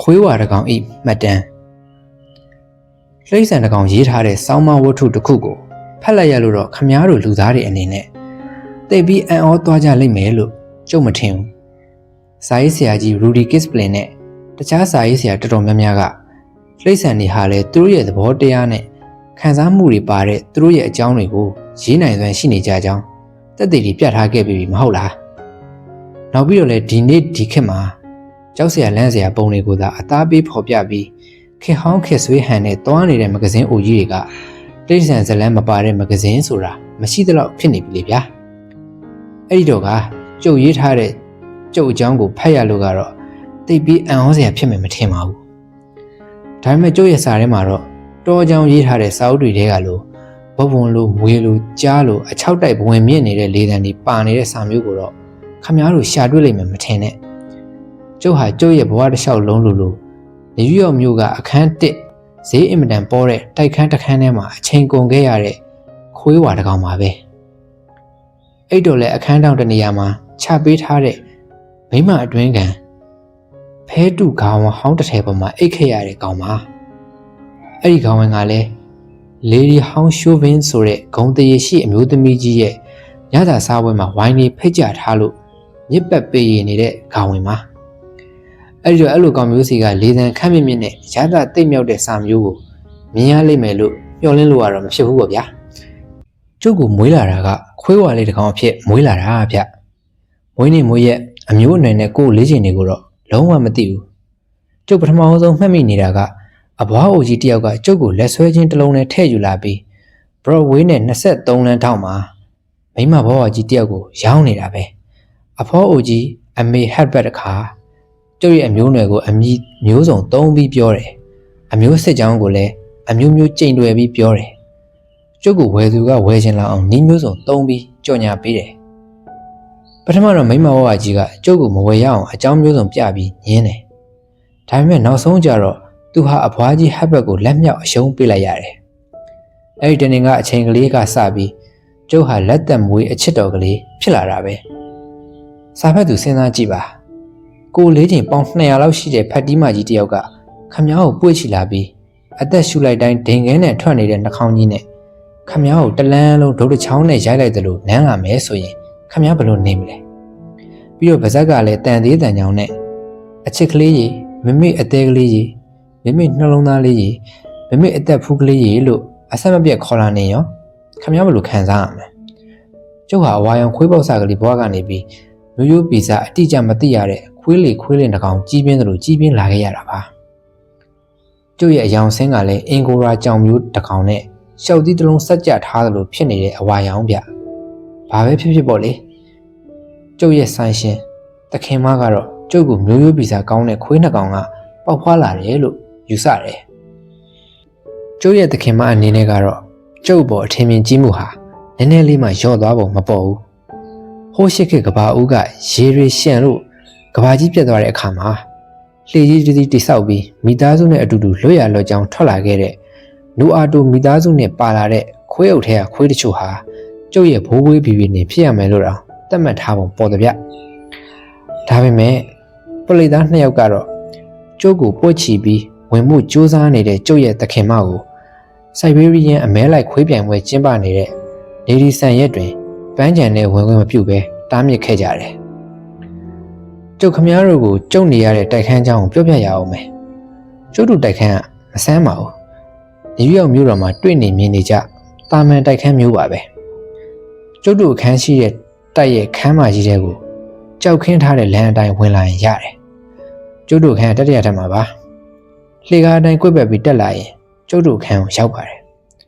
ခွေးဝါတကောင်ဤမှတ်တမ်းလိမ့်ဆန်တကောင်ရေးထားတဲ့စောင်းမဝတ္ထုတစ်ခုကိုဖတ်လိုက်ရလို့တော့ခမားတို့လူသားတွေအနေနဲ့သိပြီးအံ့ဩသွားကြလိမ့်မယ်လို့ကြုံမထင်ဘူးစာရေးဆရာကြီးရူဒီကစ်ပလင်နဲ့တခြားစာရေးဆရာတော်တော်များများကလိမ့်ဆန်တွေဟာလည်းသူတို့ရဲ့သဘောတရားနဲ့ခံစားမှုတွေပါတဲ့သူတို့ရဲ့အကြောင်းတွေကိုရေးနိုင်စွမ်းရှိနေကြကြောင်းတက်တည်ပြီးပြထားခဲ့ပြီမဟုတ်လား နောက်ပြီးတော့လည်းဒီနေ့ဒီခေတ်မှာကြောက်စရာလန့်စရာပုံတွေကိုသာအသားပေးဖော်ပြပြီးခေဟောင်းခေဆွေးဟန်နဲ့တွားနေတဲ့မဂဇင်းအိုကြီးတွေကတိရစ္ဆာန်ဇလန်းမပါတဲ့မဂဇင်းဆိုတာမရှိသလောက်ဖြစ်နေပြီလေဗျာအဲ့ဒီတော့ကကြုတ်ရေးထားတဲ့ကြုတ်အကြောင်းကိုဖတ်ရလို့ကတော့သိပ်ပြီးအံ့ဩစရာဖြစ်မယ်မထင်ပါဘူးဒါပေမဲ့ကြုတ်ရဲ့စာထဲမှာတော့တောအကြောင်းရေးထားတဲ့စာအုပ်တွေထဲကလို့ဘဝွန်လိုမွေလိုကြားလိုအချောက်တိုက်ဘဝင်မြင့်နေတဲ့လေတံတွေပါနေတဲ့စာမျိုးကိုတော့ ခမားတို့ရှာတွေ့လိမ့်မယ်မထင်နဲ့ကျုပ်ဟာကျုပ်ရဲ့ဘဝတစ်လျှောက်လုံးလိုလိုနယူးယောက်မြို့ကအခန်း1ဈေးအင်မတန်ပေါ်တဲ့တိုက်ခန်းတစ်ခန်းထဲမှာအချိန်ကုန်ခဲ့ရတဲ့ခွေးဝါတစ်ကောင်ပါပဲအဲ့တော့လေအခန်းတောင်တစ်နေရာမှာချပေးထားတဲ့မိမအတွင်းကန်ဖဲတူခေါင်းဟောင်းတစ်ထည်ပေါ်မှာအိတ်ခဲ့ရတဲ့ကောင်ပါအဲ့ဒီကောင်ဝင်ကလည်းလေဒီဟောင်းရှိုးဗင်းဆိုတဲ့ဂုံတရေရှိအမျိုးသမီးကြီးရဲ့ညသာစားပွဲမှာဝိုင်းလေးဖိတ်ကြထားလို့ မြစ်ပတ်ပေးရနေတဲ့ကောင်ဝင်ပါအဲ့ဒီတော့အဲ့လိုကောင်မျိုးစီကလေသံခမ်းမြင့်မြင့်နဲ့ရတာတိတ်မြောက်တဲ့စာမျိုးကိုမြင်ရလိမ့်မယ်လို့မျှော်လင့်လို့ရတော့မဖြစ်ဘူးပေါ့ဗျာကျုပ်ကမွေးလာတာကခွေးဝါလေးတစ်ကောင်အဖြစ်မွေးလာတာဗျမွေးနေမွေးရက်အမျိုးအနွယ်နဲ့ကိုယ်လေးချင်တွေကိုတော့လုံးဝမသိဘူးကျုပ်ပထမဆုံးမှတ်မိနေတာကအဘွားအိုကြီးတယောက်ကကျုပ်ကိုလက်ဆွဲချင်းတစ်လုံးနဲ့ထည့်ယူလာပြီးဘရော့ဝေးနဲ့23လမ်းထောက်မှာမိမဘွားဝါကြီးတယောက်ကိုရောင်းနေတာပဲ အဖေါ်အိုကြီးအမေဟက်ဘတ်တစ်ခါကျုပ်ရဲ့အမျိုးနွယ်ကိုအမည်မျိုးစုံသုံးပြီးပြောတယ်။အမျိုးစစ်ကြောင်းကိုလည်းအမျိုးမျိုးကြိမ်တွယ်ပြီးပြောတယ်။ကျုပ်ကိုဝယ်သူကဝယ်ချင်လာအောင်ဤမျိုးစုံသုံးပြီးကြော်ညာပေးတယ်။ပထမတော့မိမဝဝကြီးကကျုပ်ကိုမဝယ်ရအောင်အကြောင်းမျိုးစုံပြပြီးညင်းတယ်။ဒါပေမဲ့နောက်ဆုံးကျတော့သူဟာအဖွားကြီးဟပ်ဘက်ကိုလက်မြောက်အရှုံးပေးလိုက်ရတယ်။အဲ့ဒီတနေ့ကအချိန်ကလေးကစပြီးကျုပ်ဟာလက်သက်မွေးအချစ်တော်ကလေးဖြစ်လာတာပဲ။ စာဖတ်သူစဉ်းစားကြည့်ပါကိုလေးချိန်ပေါင်း200လောက်ရှိတဲ့ဖတ်တီးမကြီးတယောက်ကခမည်းကိုပွေ့ချီလာပြီးအသက်ရှူလိုက်တိုင်းဒိန်ခဲနဲ့ထွက်နေတဲ့နှာခေါင်းကြီးနဲ့ခမည်းကိုတလန်းလုံးဒုတ်တစ်ချောင်းနဲ့ရိုက်လိုက်သလိုနမ်းလာမယ်ဆိုရင်ခမည်းဘလို့နေမလဲပြီးတော့ဗဇက်ကလည်းတန်သေးတန်ချောင်းနဲ့အချစ်ကလေးကြီးမမေ့အသေးကလေးကြီးမမေ့နှလုံးသားလေးကြီးမမေ့အသက်ဖူးကလေးကြီးလို့အဆက်မပြတ်ခေါ်လာနေရောခမည်းဘလို့ခံစားရမလဲကျုပ်ဟာအဝါရောင်ခွေးပေါက်စာကလေးဘွားကနေပြီး မျိုးရိုးပီစာအတိအကျမသိရတဲ့ခွေးလေခွေးလင်တစ်ကောင်ကြီးပြင်းသလိုကြီးပြင်းလာခဲ့ရတာပါကျုပ်ရဲ့အယောင်ဆင်းကလည်းအင်ကိုရာကြောင်မျိုးတစ်ကောင်နဲ့ရှောက်သီးတစ်လုံးဆက်ကြထားသလိုဖြစ်နေတဲ့အဝါရောင်ဗျဘာပဲဖြစ်ဖြစ်ပေါ့လေကျုပ်ရဲ့ဆိုင်ရှင်တခင်မကတော့ကျုပ်ကိုမျိုးရိုးပီစာကောင်းတဲ့ခွေးနှစ်ကောင်ကပေါက်ဖွာလာတယ်လို့ယူဆတယ်ကျုပ်ရဲ့တခင်မအနေနဲ့ကတော့ကျုပ်ပေါ်အထင်မြင်ကြီးမှုဟာနည်းနည်းလေးမှလျော့သွားပုံမပေါ်ဘူး ဟိုးရှိခေတ်ကဘာဦးကရေတွေရှန့်လို့ကဘာကြီးပြတ်သွားတဲ့အခါမှာလှေကြီးတစ်စီးတိဆောက်ပြီးမိသားစုနဲ့အတူတူလွတ်ရလွတ်ကြောင်းထွက်လာခဲ့တဲ့နူအာတိုမိသားစုနဲ့ပါလာတဲ့ခွေးအုပ်ထဲကခွေးတချို့ဟာကျုပ်ရဲ့ဘိုးဘွေးဘီဘီနေဖြစ်ရမယ်လို့တော့သတ်မှတ်ထားပုံပေါ်တယ်ဗျဒါပေမဲ့ပလိသားနှစ်ယောက်ကတော့ကျုပ်ကိုပွက်ချီပြီးဝင်မှုစူးစမ်းနေတဲ့ကျုပ်ရဲ့သခင်မကိုစိုက်ဘေးရီးယန်အမဲလိုက်ခွေးပြိုင်ပွဲကျင်းပနေတဲ့နေဒီဆန်ရက်တွင် ပန်းချံနဲ့ဝင်ခွင့်မပြုဘဲတားမြစ်ခဲ့ကြတယ်။ကျုပ်ခမားတို့ကိုကျုပ်နေရတဲ့တိုက်ခန်းအကြောင်းကိုပြောပြရအောင်မယ်။ကျုပ်တို့တိုက်ခန်းကမဆန်းပါဘူး။နေရောက်မျိုးတော်မှာတွေ့နေမြင်နေကြတာမန်တိုက်ခန်းမျိုးပါပဲ။ကျုပ်တို့အခန်းရှိတဲ့တိုက်ရဲ့ခန်းမကြီးတဲ့ကိုကြောက်ခင်းထားတဲ့လမ်းအတိုင်းဝင်လာရင်ရတယ်။ကျုပ်တို့ခန်းကတတရထက်မှာပါ။လှေကားအတိုင်းကွက်ပက်ပြီးတက်လာရင်ကျုပ်တို့ခန်းကိုရောက်ပါတယ်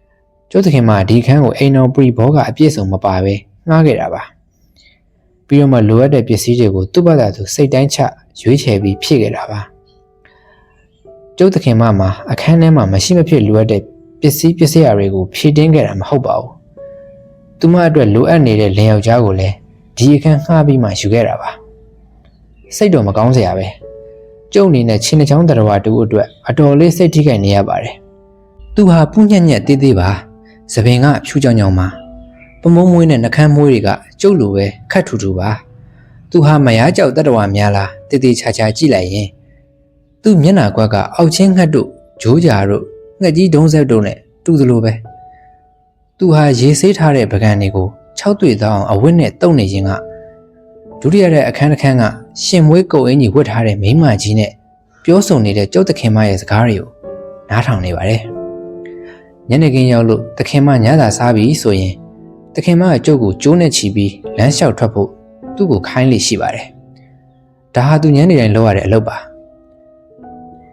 ။ကျုပ်သခင်မဒီခန်းကိုအိမ်တော်ပရိဘောကအပြည့်စုံမပါပဲ။ ငှားခဲ့တာပါပြီးတော့မှလိုအပ်တဲ့ပစ္စည်းတွေကိုသူ့ဘာသာသူစိတ်တိုင်းချရွေးချယ်ပြီးဖြည့်ခဲ့တာပါကျုပ်သခင်မမှာအခန်းထဲမှာမရှိမဖြစ်လိုအပ်တဲ့ပစ္စည်းပစ္စည်းအရာတွေကိုဖြည့်တင်းခဲ့တာမဟုတ်ပါဘူးသူမအတွက်လိုအပ်နေတဲ့လင်ယောက်ျားကိုလည်းဒီအခန်းငှားပြီးမှယူခဲ့တာပါစိတ်တော်မကောင်းစရာပဲကျုပ်အနေနဲ့ချင်းနှချောင်းတော်ဝါတူအတွက်အတော်လေးစိတ်ထိခိုက်နေရပါတယ်သူဟာပူးညံ့ညက်သေးသေးပါသပင်ကဖြူကြောင်ကြောင်ပါပ မုံမွေးနဲ့နှကန်းမွေးတွေကကျုပ်လိုပဲခတ်ထူထူပါသူသူဟာမယားကြောက်တတ္တဝါများလားတည်တည်ချာချာကြည့်လိုက်ရင်သူ့မျက်နှာကွက်ကအောက်ချင်းငှက်တို့ဂျိုးကြာတို့ငှက်ကြီးဒုံးဆက်တို့နဲ့တူသလိုပဲသူဟာရေဆေးထားတဲ့ပကံတွေကို၆တွေ့သောအောင်အဝတ်နဲ့တုပ်နေခြင်းကဒုတိယတဲ့အခန်းတစ်ခန်းကရှင်မွေးကုတ်အင်းကြီးဝတ်ထားတဲ့မိန်းမကြီးနဲ့ပြောဆိုနေတဲ့ကျုပ်သခင်မရဲ့စကားတွေကိုနားထောင်နေပါတယ်ညနေခင်းရောက်လို့သခင်မညသာစားပြီဆိုရင် သခင်မကကျုပ်ကိုကျိုးနဲ့ချီပြီးလမ်းလျှောက်ထွက်ဖို့သူ့ကိုခိုင်းလေရှိပါတယ်ဒါဟာသူညနေတိုင်းလုပ်ရတဲ့အလုပ်ပါ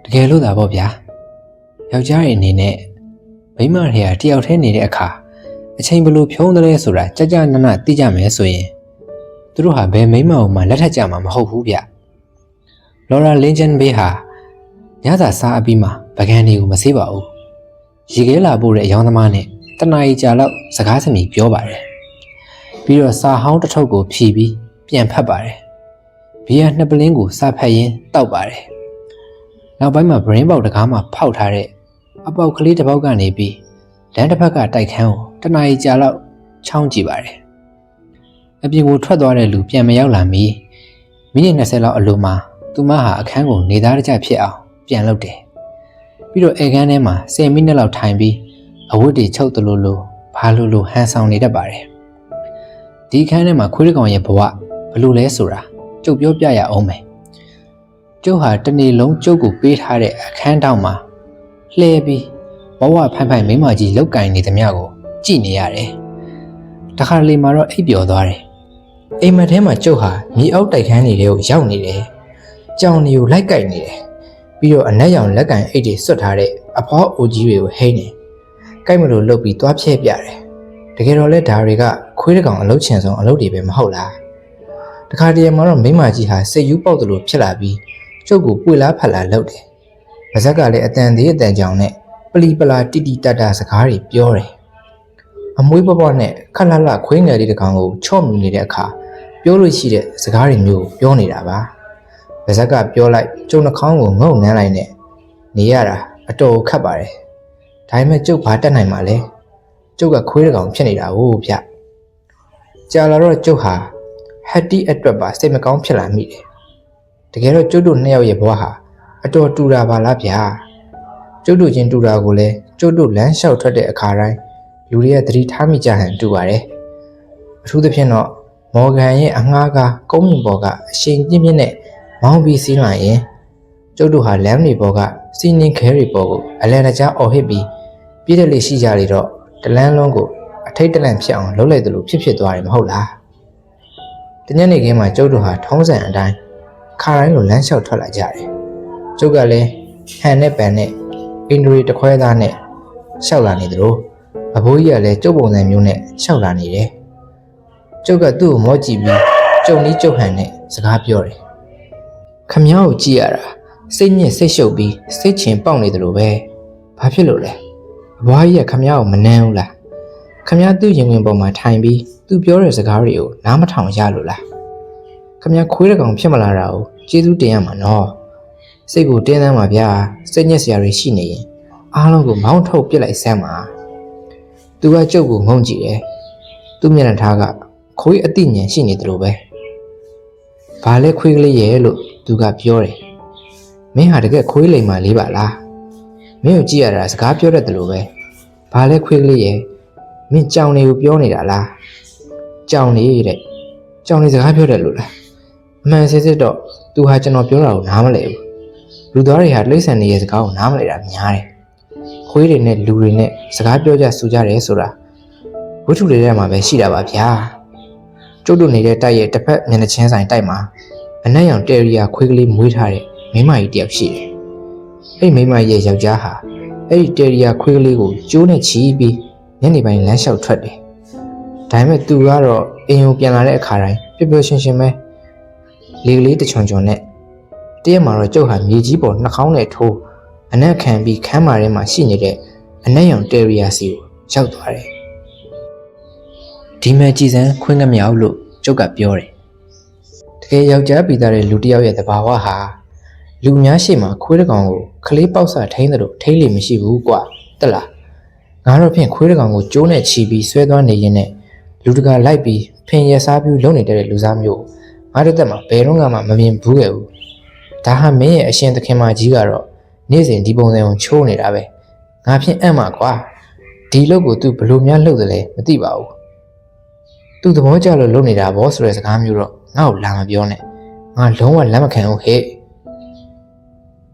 တကယ်လို့သာပေါ့ဗျာယောက်ျားရဲ့အနေနဲ့မိန်းမတွေကတယောက်တည်းနေတဲ့အခါအချိန်ဘယ်လိုဖြုံးသလဲဆိုတာကြကြနနသိကြမယ်ဆိုရင်သူတို့ဟာဘယ်မိန်းမအောင်မှလက်ထပ်ကြမှာမဟုတ်ဘူးဗျလော်ရာလင်ဂျန်ဘေးဟာညစာစားအပြီးမှပကံတွေကိုမဆေးပါဘူးရေခဲလာဖို့တဲ့အယောင်သမားနဲ့ တနားရီကြာလောက်စကားစမြည်ပြောပါတယ်ပြီးတော့စာဟောင်းတစ်ထုပ်ကိုဖြီးပြီးပြန်ဖတ်ပါတယ်ဘီယာနှစ်ပလင်းကိုစဖတ်ရင်းတောက်ပါတယ်နောက်ပိုင်းမှာ brain ပေါက်တကားမှာဖောက်ထားတဲ့အပေါက်ကလေးတစ်ပေါက်ကနေပြီးလမ်းတစ်ဖက်ကတိုက်ခန်းကိုတနားရီကြာလောက်ချောင်းကြည့်ပါတယ်အပြင်ကိုထွက်သွားတဲ့လူပြန်မရောက်လာမီမိနစ်20လောက်အလိုမှာသူမဟာအခန်းကိုနေသားတကျဖြစ်အောင်ပြန်လုပ်တယ်ပြီးတော့အဲကန်းထဲမှာ10မိနစ်လောက်ထိုင်ပြီး အဝတ်တွေချုပ်တလို့လို့ဘာလို့လို့ဟန်ဆောင်နေတတ်ပါတယ်ဒီအခန်းထဲမှာခွေးတကောင်ရဲ့ဘဝဘလို့လဲဆိုတာကျုပ်ပြောပြရအောင်မယ်ကျုပ်ဟာတနေ့လုံးကျုပ်ကိုပေးထားတဲ့အခန်းတောင်မှာလှဲပြီးဘဝဖိုင်ဖိုင်မိမကြီးလောက်ကင်နေသမျှကိုကြည့်နေရတယ်တခါလေမှာတော့အိပ်ပျော်သွားတယ်အိမ်မက်ထဲမှာကျုပ်ဟာမြေအောက်တိုက်ခန်းတွေကိုရောက်နေတယ်ကြောင်တွေကိုလိုက်ကိုက်နေတယ်ပြီးတော့အနက်ရောင်လက်ကင်အိတ်တွေဆွတ်ထားတဲ့အဖွားအိုကြီးတွေကိုဟိနေ ကိုက်မလို့လှုပ်ပြီးသွားဖြဲပြတယ်တကယ်တော့လဲဒါတွေကခွေးတကောင်အလုတ်ချင်ဆုံးအလုတ်တွေပဲမဟုတ်လားတခါတည်းမှာတော့မိမကြီးဟာစိတ်ယူးပေါက်တယ်လို့ဖြစ်လာပြီးကျုပ်ကိုပွေလားဖက်လားလှုပ်တယ်ပါဇက်ကလည်းအတန်သေးအတန်ကြောင်နဲ့ပလီပလာတိတိတတ်တာစကားတွေပြောတယ်အမွေးပွားနဲ့ခက်လှလှခွေးငယ်လေးတစ်ကောင်ကိုချော့မြူနေတဲ့အခါပြောလို့ရှိတဲ့စကားတွေမျိုးကိုပြောနေတာပါ။ဗဇက်ကပြောလိုက်ကျုံနှာခေါင်းကိုငုံနှမ်းလိုက်နဲ့နေရတာအတော်ခက်ပါတယ်။ ဒါပေမဲ့ကျုပ်ဘာတက်နိုင်မှာလဲ။ကျုပ်ကခွေးတကောင်ဖြစ်နေတာဟုတ်ဗျ။ကြာလာတော့ကျုပ်ဟာဟက်တီအတွက်ပါစိတ်မကောင်းဖြစ်လာမိတယ်။တကယ်တော့ကျုပ်တို့နှစ်ယောက်ရဲ့ဘဝဟာအတော်တူတာပါလားဗျာ။ကျုပ်တို့ချင်းတူတာကိုလည်းကျုပ်တို့လမ်းလျှောက်ထွက်တဲ့အခါတိုင်းလူတွေကသတိထားမိကြဟန်တူပါတယ်။အထူးသဖြင့်တော့မော်ဂန်ရဲ့အငှားကားကုန်းမြင့်ပေါ်ကအရှင်ပြင်းပြင်းနဲ့မောင်းပြီးစီးလာရင်ကျုပ်တို့ဟာလမ်းတွေပေါ်ကစီနင်းခဲတွေပေါ်ကိုအလန်တကြားအော်ဟစ်ပြီး ပြည့်တဲ့လေရှိကြလေတော့တလန်းလုံးကိုအထိတ်တလန့်ဖြစ်အောင်လှုပ်လိုက်သလိုဖြစ်ဖြစ်သွားတယ်မဟုတ်လားတညနေခင်းမှာကျုပ်တို့ဟာထုံးစံအတိုင်းခါတိုင်းလိုလမ်းလျှောက်ထွက်လာကြတယ်ကျုပ်ကလည်းဟန်နဲ့ပန်နဲ့အင်ဒရီတခွဲသားနဲ့လျှောက်လာနေသလိုအဘိုးကြီးကလည်းကျုပ်ပုံစံမျိုးနဲ့လျှောက်လာနေတယ်ကျုပ်ကသူ့ကိုမော့ကြည့်ပြီးကျုံလေးကျုပ်ဟန်နဲ့စကားပြောတယ်ခမ ्या ကိုကြည့်ရတာစိတ်ညစ်စိတ်ရှုပ်ပြီးစိတ်ချင်ပေါက်နေတယ်လို့ပဲဘာဖြစ်လို့လဲအ ဘွားကြီးကခမရကိုမနှမ်းဘူးလားခမရသူ့ရင်ဝင်ပေါ်မှာထိုင်ပြီးသူပြောတဲ့စကားတွေကိုနားမထောင်ရလို့လားခမရခွေးတကောင်ဖြစ်မလာတာကိုကျေးဇူးတင်ရမှာနော်စိတ်ကိုတင်းတမ်းပါဗျာစိတ်ညစ်စရာတွေရှိနေရင်အားလုံးကိုမောင်းထုတ်ပစ်လိုက်ဆမ်းပါသူကကြုတ်ကိုငုံကြည့်တယ်သူ့မျက်နှာထားကခွေးအသိဉာဏ်ရှိနေတယ်လို့ပဲဘာလဲခွေးကလေးရဲ့လို့သူကပြောတယ်မင်းဟာတကယ်ခွေးလိမ်မာလေးပါလား မင်းကိုကြည့်ရတာစကားပြောတတ်တယ်လို့ပဲဘာလဲခွေးကလေးရဲ့မင်းကြောင်နေကိုပြောနေတာလားကြောင်နေတဲ့ကြောင်နေစကားပြောတယ်လို့လားအမှန်စစ်စစ်တော့သူဟာကျွန်တော်ပြောတာကိုနားမလည်ဘူးလူသားတွေဟာလိမ့်ဆန်နေရဲ့စကားကိုနားမလည်တာများတယ်ခွေးတွေနဲ့လူတွေနဲ့စကားပြောကြဆူကြတယ်ဆိုတာဝတ္ထုတွေထဲမှာပဲရှိတာပါဗျာကျုပ်တို့နေတဲ့တိုက်ရဲ့တစ်ဖက်မျက်နှာချင်းဆိုင်တိုက်မှာအနက်ရောင်တယ်ရီယာခွေးကလေးမွေးထားတဲ့မိန်းမကြီးတယောက်ရှိတယ် အဲ့မိန်းမကြီးရဲ့ယောက်ျားဟာအဲ့ဒီတယ်ရီယာခွေးကလေးကိုကျိုးနဲ့ချီးပြီးညနေပိုင်းလမ်းလျှောက်ထွက်တယ်ဒါပေမဲ့သူကတော့အိမ်ကိုပြန်လာတဲ့အခါတိုင်းပျော်ပျော်ရွှင်ရွှင်ပဲလေကလေးတချွန်ချွန်နဲ့တရက်မှာတော့ကျုပ်ဟာမြေကြီးပေါ်နှာခေါင်းနဲ့ထိုးအနက်ခံပြီးခမ်းမာထဲမှာရှိနေတဲ့အနက်ရောင်တယ်ရီယာစီကိုရောက်သွားတယ်ဒီမဲ့ကြည်စံခွင်းကမြောက်လို့ကျုပ်ကပြောတယ်တကယ်ယောက်ျားပြီးသားတဲ့လူတစ်ယောက်ရဲ့သဘာဝဟာ လူများရှိမှခွေးတကောင်ကိုခလေးပေါက်စထိန်းတယ်လို့ထိန်းလေမရှိဘူးကွာတက်လားငါတို့ဖြင့်ခွေးတကောင်ကိုကျိုးနဲ့ချီပြီးဆွဲသွားနေရင်းနဲ့လူတကာလိုက်ပြီးဖင်ရစားပြီးလုံနေတဲ့လူစားမျိုးမငါတစ်သက်မှာဘယ်တော့မှမမြင်ဘူးခဲ့ဘူးဒါဟာမင်းရဲ့အရှင်သခင်မကြီးကတော့နေ့စဉ်ဒီပုံစံကိုချိုးနေတာပဲငါဖြင့်အံ့မှာကွာဒီလုပ်ကို तू ဘလို့များလုပ်တယ်လဲမသိပါဘူး तू သဘောကျလို့လုပ်နေတာဗောဆိုတဲ့စကားမျိုးတော့ငါ့ကိုလာမပြောနဲ့ငါလုံးဝလက်မခံဘူးဟဲ့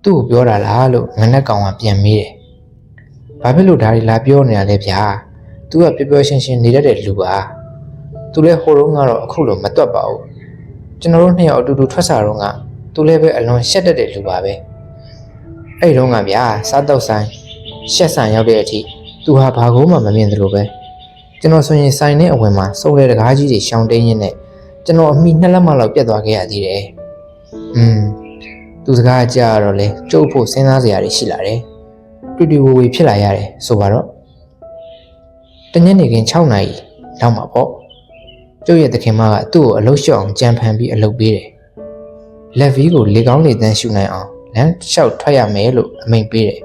သူ့ကိုပြောတာလားလို့ငနဲ့ကောင်ကပြန်မေးတယ်ဘာဖြစ်လို့ဒါတွေလာပြောနေရလဲဗျာ तू ကပျော်ပျော်ရွှင်ရွှင်နေတတ်တဲ့လူပါ तू လည်းဟိုတုန်းကတော့အခုလိုမတွက်ပါဘူးကျွန်တော်တို့နှစ်ယောက်အတူတူထွက်စားတော့က तू လည်းပဲအလွန်ရှက်တတ်တဲ့လူပါပဲအဲ့တုန်းကဗျာစားတော့ဆိုင်ရှက်ဆန်ရောက်တဲ့အထိ तू ဟာဘာကုန်းမှမမြင်သလိုပဲကျွန်တော်ဆိုရင်ဆိုင်နဲ့အဝင်မှာစုံတဲ့တကားကြီးတွေရှောင်းတင်းရင်းနဲ့ကျွန်တော်အမိနှစ်လက်မလောက်ပြတ်သွားခဲ့ရသေးတယ်อืม သူစကားကြားရတော့လေကျုပ်ဖို့စဉ်းစားစရာတွေရှိလာတယ်တွေ့တွေ့ဝေဝေဖြစ်လာရတယ်ဆိုပါတော့တညနေခင်း6နာရီလောက်မှာပေါ့ကျုပ်ရဲ့သခင်မကသူ့ကိုအလုတ်လျှော့အောင်ကြံဖန်ပြီးအလုပ်ပေးတယ်လက်ဗီးကိုလေကောင်းလေတန်းရှူနိုင်အောင်လမ်းလျှောက်ထွက်ရမယ်လို့အမိန့်ပေးတယ်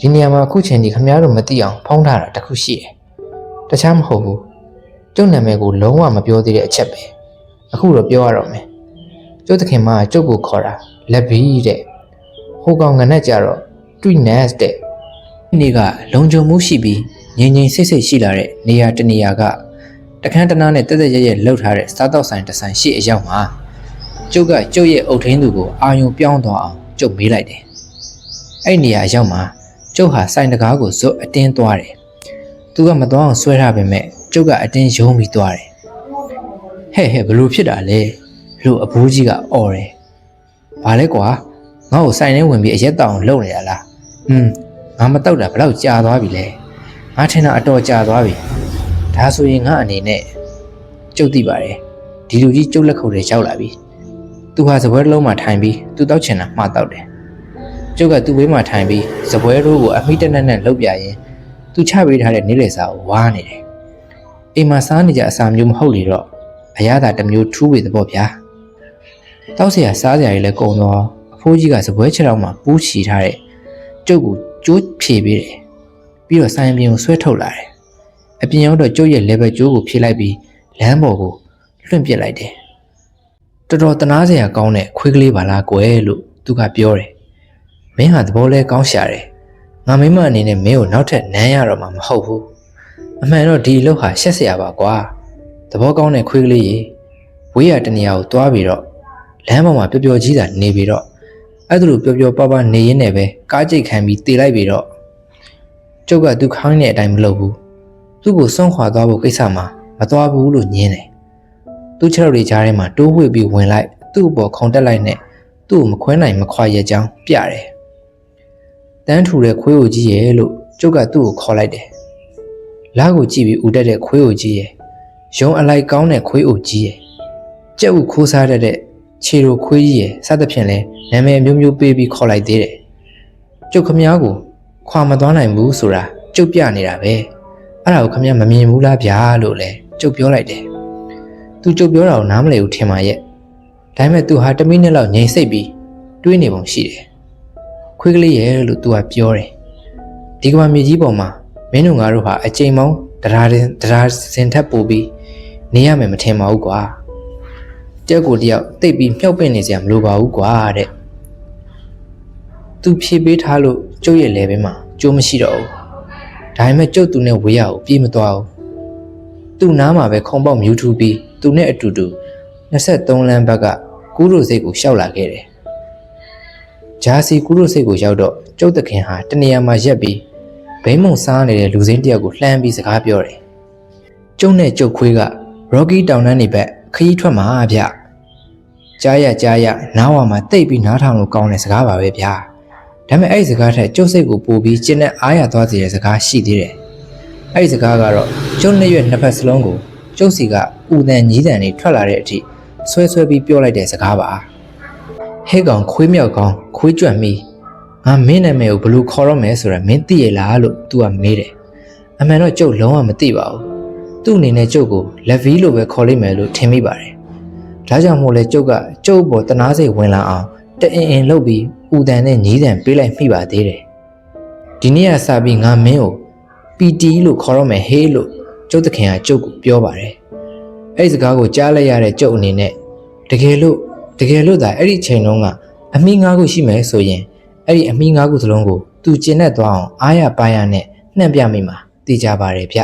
ဒီနေရာမှာအခုချိန်ဒီခမည်းတော်မသိအောင်ဖုံးထားတာတစ်ခုရှိတယ်တခြားမဟုတ်ဘူးကျုပ်နာမည်ကိုလုံးဝမပြောသေးတဲ့အချက်ပဲအခုတော့ပြောရတော့မယ် ကျုပ်သခင်မကကျုပ်ကိုခေါ်တာလက်ဗီးတဲ့ဟိုကောင်ငနဲ့ကြတော့ Twiness တဲ့ဒီနေ့ကလုံခြုံမှုရှိပြီးငြိမ်ငြိမ်ဆိတ်ဆိတ်ရှိလာတဲ့နေရာတစ်နေရာကတခန်းတနားနဲ့တက်တက်ရဲရဲလှုပ်ထားတဲ့စားတော့ဆိုင်တစ်ဆိုင်ရှိအရောက်မှာကျုပ်ကကျုပ်ရဲ့အုတ်ထင်းသူကိုအာယုံပြောင်းသွားအောင်ကျုပ်မေးလိုက်တယ်အဲ့နေရာအရောက်မှာကျုပ်ဟာဆိုင်တကားကိုဇွတ်အတင်းသွားတယ်သူကမသွားအောင်ဆွဲထားပေမဲ့ကျုပ်ကအတင်းယုံပြီးသွားတယ်ဟဲ့ဟဲ့ဘလို့ဖြစ်တာလဲ လို့အဘိုးကြီးကအော်တယ်ဘာလဲကွာငါ့ကိုဆိုင်ထဲဝင်ပြီးအရက်တောင်လုံနေရလားอืมငါမတောက်တာဘလောက်ကြာသွားပြီလဲငါထင်တာအတော်ကြာသွားပြီဒါဆိုရင်ငါအနေနဲ့ကျုပ်သိပါတယ်ဒီလူကြီးကျုပ်လက်ခုပ်ထဲရောက်လာပြီသူဟာစပွဲတစ်လုံးမှာထိုင်ပြီးသူတောက်ချင်တာမှားတောက်တယ်ကျုပ်ကသူ့ဘေးမှာထိုင်ပြီးစပွဲရိုးကိုအမိတနက်နဲ့လှုပ်ပြရင်သူချပေးထားတဲ့နေလေစာကိုဝါးနေတယ်အိမ်မှာစားနေကြအစာမျိုးမဟုတ်လေတော့အရသာတစ်မျိုးထူးဝေသဘောဗျာ တောက်เสียစားเสียတွေလည်းကုန်သွားအဖိုးကြီးကစပွဲချက်တော့မှပူးချီထားတဲ့ကျုပ်ကိုကျိုးဖြေပေးတယ်ပြီးတော့ဆိုင်ပြင်ကိုဆွဲထုတ်လာတယ်အပြင်ရောက်တော့ကျုပ်ရဲ့ level ကျိုးကိုဖြေလိုက်ပြီးလမ်းပေါ်ကိုလွှင့်ပစ်လိုက်တယ်တော်တော်တနာစရာကောင်းတဲ့ခွေးကလေးပါလားကွယ်လို့သူကပြောတယ်မင်းဟာသဘောလဲကောင်းရှာတယ်ငါမိမအနေနဲ့မင်းကိုနောက်ထပ်နမ်းရတော့မှမဟုတ်ဘူးအမှန်တော့ဒီအလုပ်ဟာရှက်စရာပါကွာသဘောကောင်းတဲ့ခွေးကလေးရေဝေးရတနေရာကိုသွားပြီးတော့ လမ်းပေါ်မှာပျော်ပျော်ကြီးတာနေပြီးတော့အဲ့ဒါလိုပျော်ပျော်ပါပါနေရင်းနဲ့ပဲကားကြိတ်ခံပြီးတေလိုက်ပြီးတော့ကျုပ်ကသူခိုင်းတဲ့အတိုင်းမလုပ်ဘူးသူ့ကိုစွန့်ခွာသွားဖို့ကိစ္စမှာမသွားဘူးလို့ညင်းတယ်သူ့ခြေထောက်တွေကြားထဲမှာတိုးဝှေ့ပြီးဝင်လိုက်သူ့အပေါ်ခုံတက်လိုက်နဲ့သူ့ကိုမခွဲနိုင်မခွာရကြောင်းပြတယ်တန်းထူတဲ့ခွေးအိုကြီးရဲ့လို့ကျုပ်ကသူ့ကိုခေါ်လိုက်တယ်လားကိုကြည့်ပြီးဦးတက်တဲ့ခွေးအိုကြီးရဲ့ရုံအလိုက်ကောင်းတဲ့ခွေးအိုကြီးရဲ့ကြက်ဥခိုးစားတတ်တဲ့ ခြေလိုခွေးကြီးရဲ့စသဖြင့်လဲနာမည်အမျိုးမျိုးပေးပြီးခေါ်လိုက်သေးတယ်ကျုပ်ခမ ्या ကိုခွာမသွားနိုင်ဘူးဆိုတာကျုပ်ပြနေတာပဲအဲ့ဒါကိုခမ ्या မမြင်ဘူးလားဗျာလို့လဲကျုပ်ပြောလိုက်တယ်သူကျုပ်ပြောတာကိုနားမလည်ဘူးထင်ပါရဲ့ဒါပေမဲ့သူဟာတမိနစ်လောက်ငြိမ်စိတ်ပြီးတွေးနေပုံရှိတယ်ခွေးကလေးရဲ့လို့သူကပြောတယ်ဒီကမ္ဘာမြေကြီးပေါ်မှာမင်းတို့ငါတို့ဟာအချိန်မောင်းတရားတင်တရားစင်ထက်ပို့ပြီးနေရမယ်မထင်ပါဘူးကွာ တယောက်ကိုတယောက်တိတ်ပြီးမြှောက်ပင့်နေစရာမလိုပါဘူးကွာတဲ့သူဖြေပေးထားလို့ကျုပ်ရဲ့လဲဘဲမှာကြိုးမရှိတော့ဘူးဒါပေမဲ့ကျုပ်သူနဲ့ဝေးရကိုပြေးမသွားဘူးသူ့နားမှာပဲခုံပေါက်မြူးထူပြီးသူနဲ့အတူတူ23လမ်းဘက်ကကူးရိုစိတ်ကိုရှောက်လာခဲ့တယ်ဂျာစီကူးရိုစိတ်ကိုရောက်တော့ကျုပ်သခင်ဟာတနေရာမှာရက်ပြီးဘိန်းမုံစားနေတဲ့လူစင်းတယောက်ကိုလှမ်းပြီးစကားပြောတယ်ကျုံနဲ့ကျုပ်ခွေးက Rocky တောင်တန်းနေဘက်ခရီးထွက်မှာဗျ ကြားရကြားရနားဝါမှာတိတ်ပြီးနားထောင်လို့ကောင်းတဲ့စကားပါပဲဗျာဒါပေမဲ့အဲ့ဒီစကားထက်ကျုပ်စိတ်ကိုပိုပြီးကျင်းနဲ့အားရသွားစေတဲ့စကားရှိသေးတယ်အဲ့ဒီစကားကတော့ကျုပ်နှစ်ရွက်နှစ်ဖက်စလုံးကိုကျုပ်စီကဥတန်ညီးတန်တွေထွက်လာတဲ့အထိဆွဲဆွဲပြီးပြောလိုက်တဲ့စကားပါဟဲ့ကောင်ခွေးမြောက်ကောင်ခွေးကြွက်မိငါမင်းနာမည်ကိုဘယ်လိုခေါ်ရမလဲဆိုတာမင်းသိရလားလို့ तू ကမေးတယ်အမှန်တော့ကျုပ်လုံးဝမသိပါဘူးသူ့အနေနဲ့ကျုပ်ကိုလက်ဗီလို့ပဲခေါ်လိုက်မယ်လို့ထင်မိပါတယ် ဒါကြောင့်မို့လဲကျုပ်ကကျုပ်ပေါ်တနာစိတ်ဝင်လာအောင်တအင်အင်လှုပ်ပြီးဥတန်နဲ့ညီးတန်ပေးလိုက်မိပါသေးတယ်ဒီနေ့ကစပြီးငါမင်းကို PT လို့ခေါ်ရမယ်ဟေးလို့ကျုပ်သခင်ကကျုပ်ကိုပြောပါတယ်အဲ့ဒီစကားကိုကြားလိုက်ရတဲ့ကျုပ်အနေနဲ့တကယ်လို့တကယ်လို့ဒါအဲ့ဒီချိန်လုံးကအမီး၅ခုရှိမယ်ဆိုရင်အဲ့ဒီအမီး၅ခုစလုံးကိုသူကျင်နဲ့သွားအောင်အားရပါးရနဲ့နှံ့ပြမိမှာတည်ကြပါတယ်ဗျ